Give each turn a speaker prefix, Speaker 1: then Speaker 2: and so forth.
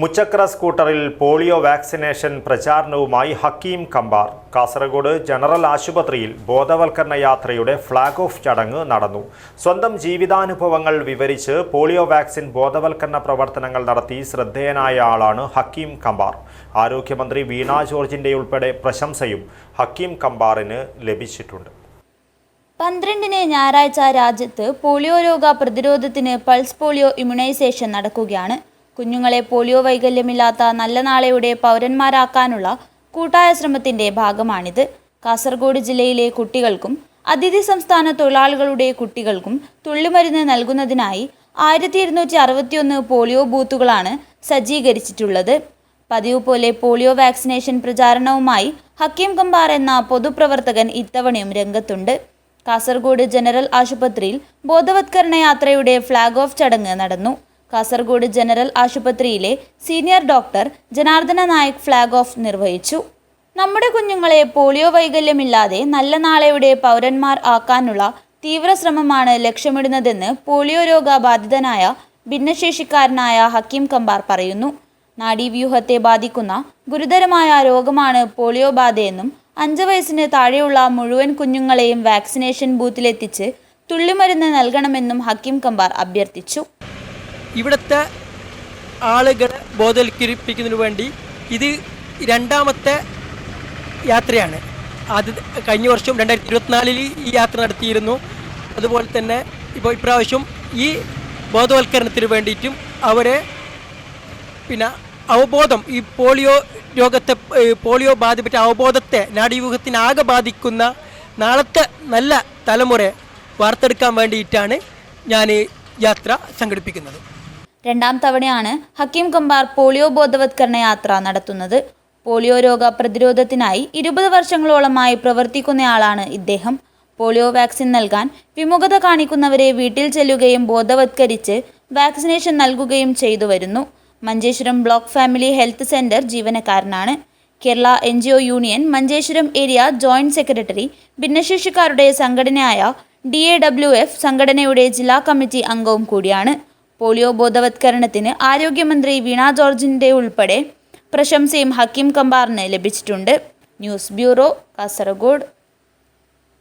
Speaker 1: മുച്ചക്ര സ്കൂട്ടറിൽ polio vaccination പ്രചാരണവുമായി ഹക്കീം കമ്പാർ. Kasaragod general ആശുപത്രിയിൽ ബോധവൽക്കരണ യാത്രയുടെ ഫ്ളാഗ് ഓഫ് ചടങ്ങ് നടന്നു. സ്വന്തം ജീവിതാനുഭവങ്ങൾ വിവരിച്ച് പോളിയോ വാക്സിൻ ബോധവൽക്കരണ പ്രവർത്തനങ്ങൾ നടത്തി ശ്രദ്ധേയനായ ആളാണ് ഹക്കീം കമ്പാർ. ആരോഗ്യമന്ത്രി വീണ ജോർജിന്റെ ഉൾപ്പെടെ പ്രശംസയും ഹക്കീം കമ്പാറിന് ലഭിച്ചിട്ടുണ്ട്.
Speaker 2: പന്ത്രണ്ടിന് ഞായറാഴ്ച രാജ്യത്ത് പോളിയോ രോഗ പ്രതിരോധത്തിന് പൾസ് പോളിയോ ഇമ്മ്യൂണൈസേഷൻ നടക്കുകയാണ്. കുഞ്ഞുങ്ങളെ പോളിയോ വൈകല്യമില്ലാത്ത നല്ല നാളെയുടെ പൗരന്മാരാക്കാനുള്ള കൂട്ടായ ശ്രമത്തിന്റെ ഭാഗമാണിത്. കാസർഗോഡ് ജില്ലയിലെ കുട്ടികൾക്കും അതിഥി സംസ്ഥാന തൊഴിലാളികളുടെ കുട്ടികൾക്കും തുള്ളിമരുന്ന് നൽകുന്നതിനായി ആയിരത്തി ഇരുന്നൂറ്റി അറുപത്തിയൊന്ന് പോളിയോ ബൂത്തുകളാണ് സജ്ജീകരിച്ചിട്ടുള്ളത്. പതിവ് പോലെ പോളിയോ വാക്സിനേഷൻ പ്രചാരണവുമായി ഹക്കീം കമ്പാർ എന്ന പൊതുപ്രവർത്തകൻ ഇത്തവണയും രംഗത്തുണ്ട്. കാസർഗോഡ് ജനറൽ ആശുപത്രിയിൽ ബോധവത്കരണ യാത്രയുടെ ഫ്ളാഗ് ഓഫ് ചടങ്ങ് നടന്നു. കാസർഗോഡ് ജനറൽ ആശുപത്രിയിലെ senior doctor Janardhana Nayak flag off നിർവഹിച്ചു. നമ്മുടെ കുഞ്ഞുങ്ങളെ പോളിയോ വൈകല്യമില്ലാതെ നല്ല നാളെയുടെ പൗരന്മാർ ആക്കാനുള്ള തീവ്ര ശ്രമമാണ് ലക്ഷ്യമിടുന്നതെന്ന് പോളിയോ രോഗബാധിതനായ ഭിന്നശേഷിക്കാരനായ ഹക്കീം കമ്പാർ പറയുന്നു. നാഡീവ്യൂഹത്തെ ബാധിക്കുന്ന ഗുരുതരമായ രോഗമാണ് പോളിയോ ബാധയെന്നും അഞ്ച് വയസ്സിന് താഴെയുള്ള മുഴുവൻ കുഞ്ഞുങ്ങളെയും വാക്സിനേഷൻ ബൂത്തിലെത്തിച്ച് തുള്ളിമരുന്ന് നൽകണമെന്നും ഹക്കീം കമ്പാർ അഭ്യർത്ഥിച്ചു.
Speaker 3: ഇവിടുത്തെ ആളുകളെ ബോധവൽക്കരിപ്പിക്കുന്നതിന് വേണ്ടി ഇത് രണ്ടാമത്തെ യാത്രയാണ്. അത് കഴിഞ്ഞ വർഷം രണ്ടായിരത്തി ഇരുപത്തിനാലിൽ ഈ യാത്ര നടത്തിയിരുന്നു. അതുപോലെ തന്നെ ഇപ്പോൾ ഇപ്രാവശ്യം ഈ ബോധവൽക്കരണത്തിന് വേണ്ടിയിട്ടും അവരെ പിന്നെ അവബോധം ഈ പോളിയോ രോഗത്തെ പോളിയോ ബാധിപ്പെട്ട അവബോധത്തെ നാഡീവ്യൂഹത്തിനാകെ ബാധിക്കുന്ന നാളത്തെ നല്ല തലമുറ വാർത്തെടുക്കാൻ വേണ്ടിയിട്ടാണ് ഞാൻ യാത്ര സംഘടിപ്പിക്കുന്നത്.
Speaker 2: രണ്ടാം തവണയാണ് ഹക്കീം കുമ്പാർ പോളിയോ ബോധവത്കരണ യാത്ര നടത്തുന്നത്. പോളിയോ രോഗ പ്രതിരോധത്തിനായി ഇരുപത് വർഷങ്ങളോളമായി പ്രവർത്തിക്കുന്നയാളാണ് ഇദ്ദേഹം. പോളിയോ വാക്സിൻ നൽകാൻ വിമുഖത കാണിക്കുന്നവരെ വീട്ടിൽ ചെല്ലുകയും ബോധവത്കരിച്ച് വാക്സിനേഷൻ നൽകുകയും ചെയ്തു വരുന്നു. Manjeshwaram block family health centre ജീവനക്കാരനാണ്. Kerala N G O union Manjeshwaram area joint secretary ഭിന്നശേഷിക്കാരുടെ സംഘടനയായ ഡി എ ഡബ്ല്യു എഫ് സംഘടനയുടെ ജില്ലാ കമ്മിറ്റി അംഗവും കൂടിയാണ്. പോളിയോ ബോധവത്കരണത്തിന് ആരോഗ്യമന്ത്രി വീണ ജോർജിന്റെ ഉൾപ്പെടെ പ്രശംസയും ഹക്കീം കമ്പാറിന് ലഭിച്ചിട്ടുണ്ട്. News bureau Kasaragod.